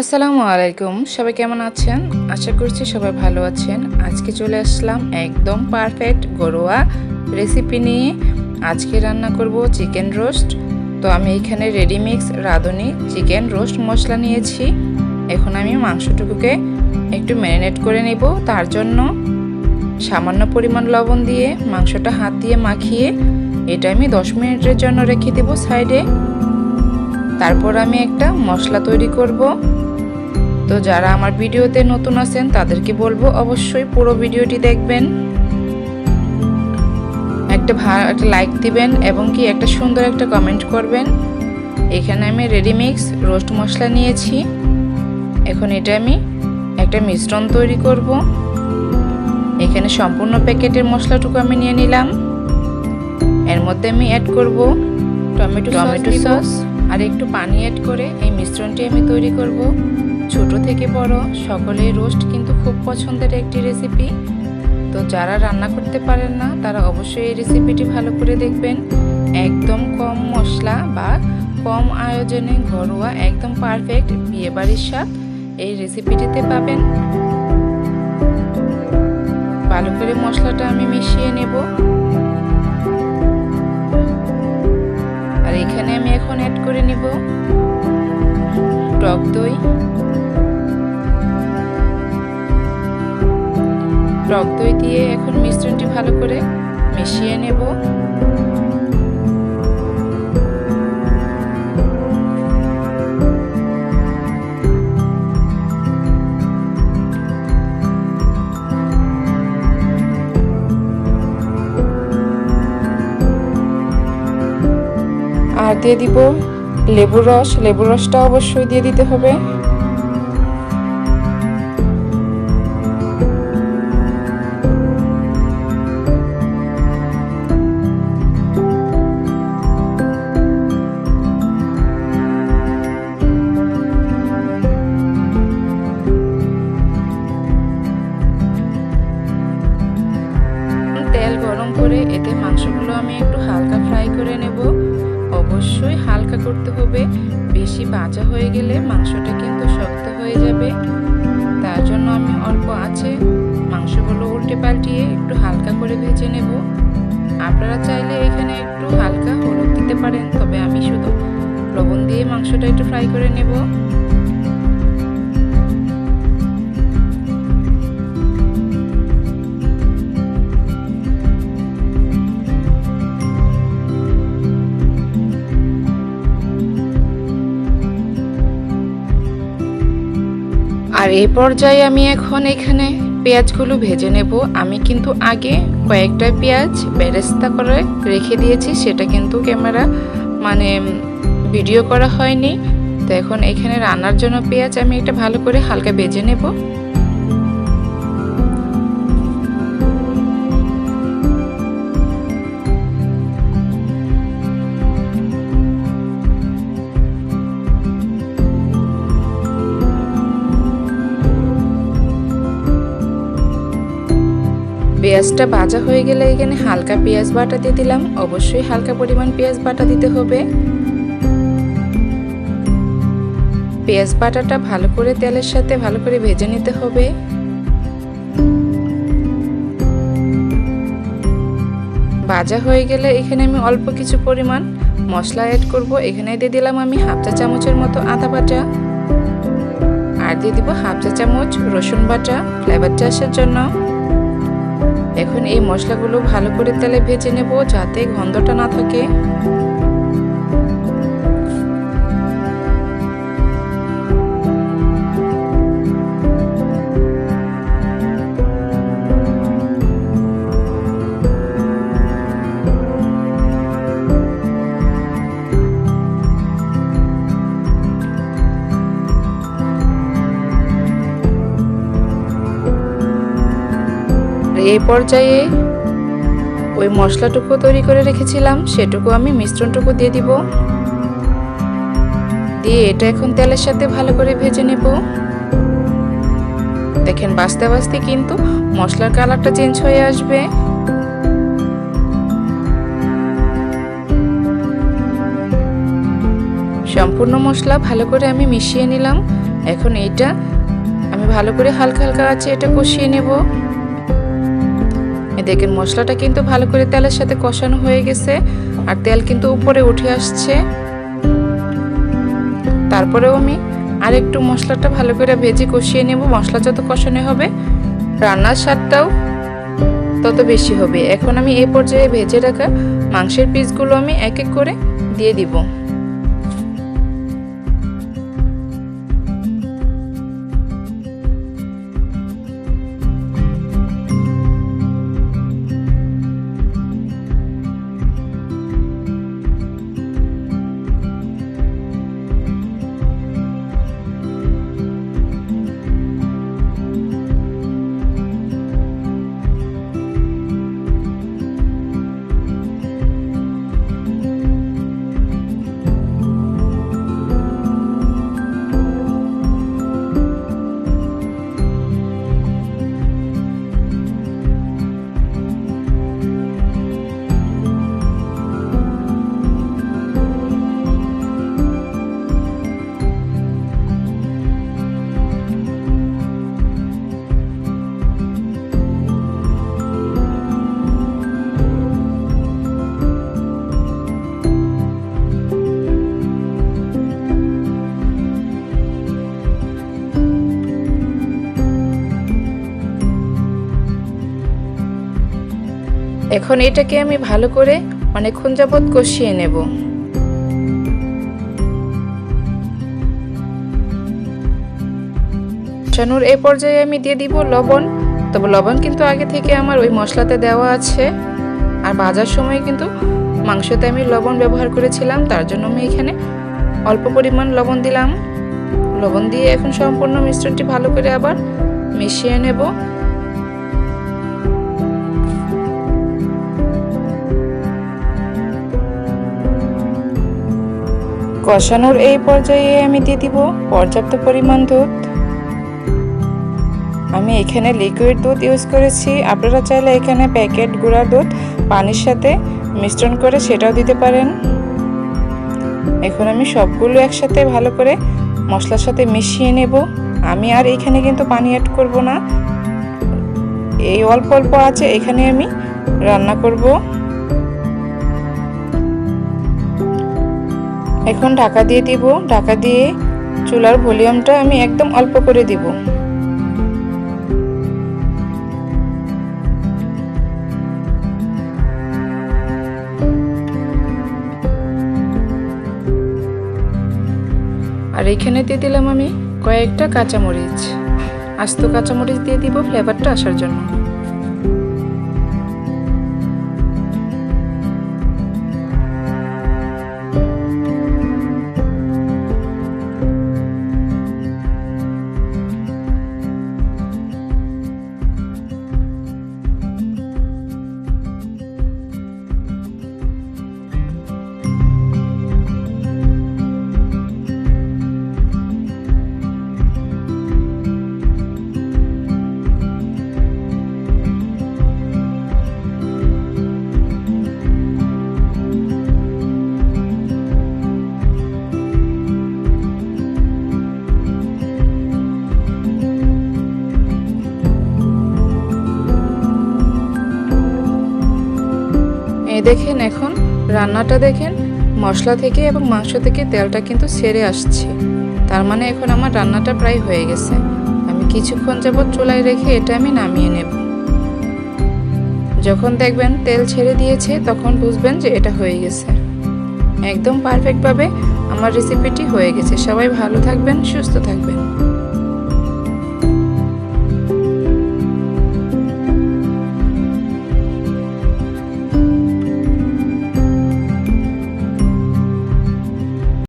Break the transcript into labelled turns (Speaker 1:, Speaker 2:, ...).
Speaker 1: আসসালামু আলাইকুম। সবাই কেমন আছেন? আশা করছি সবাই ভালো আছেন। আজকে চলে আসলাম একদম পারফেক্ট ঘরোয়া রেসিপি নিয়ে। আজকে রান্না করব চিকেন রোস্ট। তো আমি এখানে রেডিমিক্স রাঁধুনি, চিকেন রোস্ট মশলা নিয়েছি। এখন আমি মাংসটুকুকে একটু ম্যারিনেট করে নেব। তার জন্য সামান্য পরিমাণ লবণ দিয়ে মাংসটা হাত দিয়ে মাখিয়ে এটা আমি দশ মিনিটের জন্য রেখে দেবো সাইডে। তারপর আমি একটা মশলা তৈরি করব। তো যারা আমার ভিডিওতে নতুন আছেন তাদেরকে বলব অবশ্যই পুরো ভিডিওটি দেখবেন। একটা ভালো একটা লাইক দিবেন এবং কি একটা সুন্দর একটা কমেন্ট করবেন। এখানে আমি রেডিমিক্স রোস্ট মশলা নিয়েছি। এখন এটা আমি একটা মিশ্রণ তৈরি করব। এখানে সম্পূর্ণ প্যাকেটের মশলাটুকু আমি নিয়ে নিলাম। এর মধ্যে আমি অ্যাড করব টমেটো টমেটো সস আর একটু পানি অ্যাড করে এই মিশ্রণটি আমি তৈরি করব। ছোট থেকে বড়, সকলেই রোস্ট কিন্তু খুব পছন্দের একটি রেসিপি তো যারা রান্না করতে পারেন না, তারা অবশ্যই এই রেসিপিটি ভালো করে দেখবেন। একদম কম মশলা বা কম আয়োজনে ঘরোয়া, একদম পারফেক্ট বিয়েবাড়ির স্বাদ এই রেসিপিটিতে পাবেন। ভালো করে মশলাটা আমি মিশিয়ে নেব। আর এখানে আমি এখন অ্যাড করে নিব টক দই। টক দই দিয়ে এখন মিশ্রণটি ভালো করে মিশিয়ে নেব। আর দিয়ে দিব লেবুর রস। লেবুর রসটা অবশ্যই দিয়ে দিতে হবে। করে এতে মাংসগুলো আমি একটু হালকা ফ্রাই করে নেব। অবশ্যই হালকা করতে হবে। বেশি ভাজা হয়ে গেলে মাংসটা কিন্তু শক্ত হয়ে যাবে। তার জন্য আমি অল্প আছে। মাংসগুলো উল্টে পাল্টিয়ে একটু হালকা করে ভেজে নেব। আপনারা চাইলে এখানে একটু হালকা হলুদ দিতে পারেন, তবে আমি শুধু লবণ দিয়ে মাংসটা একটু ফ্রাই করে নেব। আর এই পর্যায়ে আমি এখন এখানে পেঁয়াজগুলো ভেজে নেব। আমি কিন্তু আগে কয়েকটা পেঁয়াজ বেরেস্তা করে রেখে দিয়েছি, সেটা কিন্তু ক্যামেরা মানে ভিডিও করা হয়নি। তো এখন এখানে রান্নার জন্য পেঁয়াজ আমি এটা ভালো করে হালকা ভেজে নেব। পেঁয়াজটা ভাজা হয়ে গেলে এখানে হালকা পেঁয়াজ বাটা দিয়ে দিলাম। অবশ্যই হালকা পরিমাণ পেঁয়াজ বাটা দিতে হবে। পেঁয়াজ বাটাটা ভালো করে তেলের সাথে ভালো করে ভেজে নিতে হবে। ভাজা হয়ে গেলে এখানে আমি অল্প কিছু পরিমাণ মশলা অ্যাড করব। এখানে দিয়ে দিলাম আমি হাফ চা চামচের মতো আদা বাটা। আর দিয়ে দিব হাফ চা চামচ রসুন বাটা। ফ্লেভারটা আসার জন্য এখন এই মশলাগুলো ভালো করে তেলে ভেজে নেব যাতে গন্ধটা না থাকে। এই পর্যায়ে ওই মশলাটুকু তৈরি করে রেখেছিলাম, সেটুকু আমি মিশ্রণটুকু দিয়ে দিব। দিয়ে এটা এখন তেলের সাথে ভালো করে ভেজে নেব। দেখেন, বাঁচতে বাঁচতে কিন্তু মশলার কালারটা চেঞ্জ হয়ে আসবে। সম্পূর্ণ মশলা ভালো করে আমি মিশিয়ে নিলাম। এখন এইটা আমি ভালো করে হালকা হালকা আছে এটা কষিয়ে নেব। দেখেন, মশলাটা কিন্তু ভালো করে তেলের সাথে কষানো হয়ে গেছে, আর তেল কিন্তু উপরে উঠে আসছে। তারপরেও আমি আর একটু মশলাটা ভালো করে ভেজে কষিয়ে নেব, মশলা যত কষানো হবে, রান্নার স্বাদটাও তত বেশি হবে। এখন আমি এ পর্যায়ে ভেজে রাখা মাংসের পিসগুলো আমি এক এক করে দিয়ে দিব। এখন এটাকে আমি ভালো করে অনেকক্ষণ যাবৎ কষিয়ে নেব। কষানোর এই পর্যায়ে আমি দিয়ে দিব লবণ। তবে লবণ কিন্তু আগে থেকে আমার ওই মশলাতে দেওয়া আছে। আর ভাজার সময় কিন্তু মাংসতে আমি লবণ ব্যবহার করেছিলাম, তার জন্য আমি এখানে অল্প পরিমাণ লবণ দিলাম। লবণ দিয়ে এখন সম্পূর্ণ মিশ্রণটি ভালো করে আবার মিশিয়ে নেব। কষানোর এই পর্যায়ে আমি দিয়ে দিব পর্যাপ্ত পরিমাণ দুধ। আমি এখানে লিকুইড দুধ ইউজ করেছি। আপনারা চাইলে এখানে প্যাকেট গুঁড়া দুধ, পানির সাথে মিশ্রণ করে সেটাও দিতে পারেন। এখন আমি সবগুলো একসাথে ভালো করে মশলার সাথে মিশিয়ে নেব। আমি আর এখানে কিন্তু পানি অ্যাড করব না। এই অল্প অল্প আছে, এখানে আমি রান্না করব। এখন ঢাকা দিয়ে দিব। ঢাকা দিয়ে চুলার ভলিউমটা আমি একদম অল্প করে দিব। আর এখানে দিয়ে দিলাম আমি কয়েকটা কাঁচামরিচ। আস্ত কাঁচামরিচ দিয়ে দিব ফ্লেভারটা আসার জন্য। এই দেখেন এখন, রান্নাটা দেখেন, মশলা থেকে এবং মাংস থেকে তেলটা কিন্তু ছেড়ে আসছে। তার মানে এখন আমার রান্নাটা প্রায় হয়ে গেছে। আমি কিছুক্ষণ যাবৎ চুলায় রেখে এটা আমি নামিয়ে নেব। যখন দেখবেন তেল ছেড়ে দিয়েছে, তখন বুঝবেন যে এটা হয়ে গেছে। একদম পারফেক্টভাবে আমার রেসিপিটি হয়ে গেছে। সবাই ভালো থাকবেন, সুস্থ থাকবেন।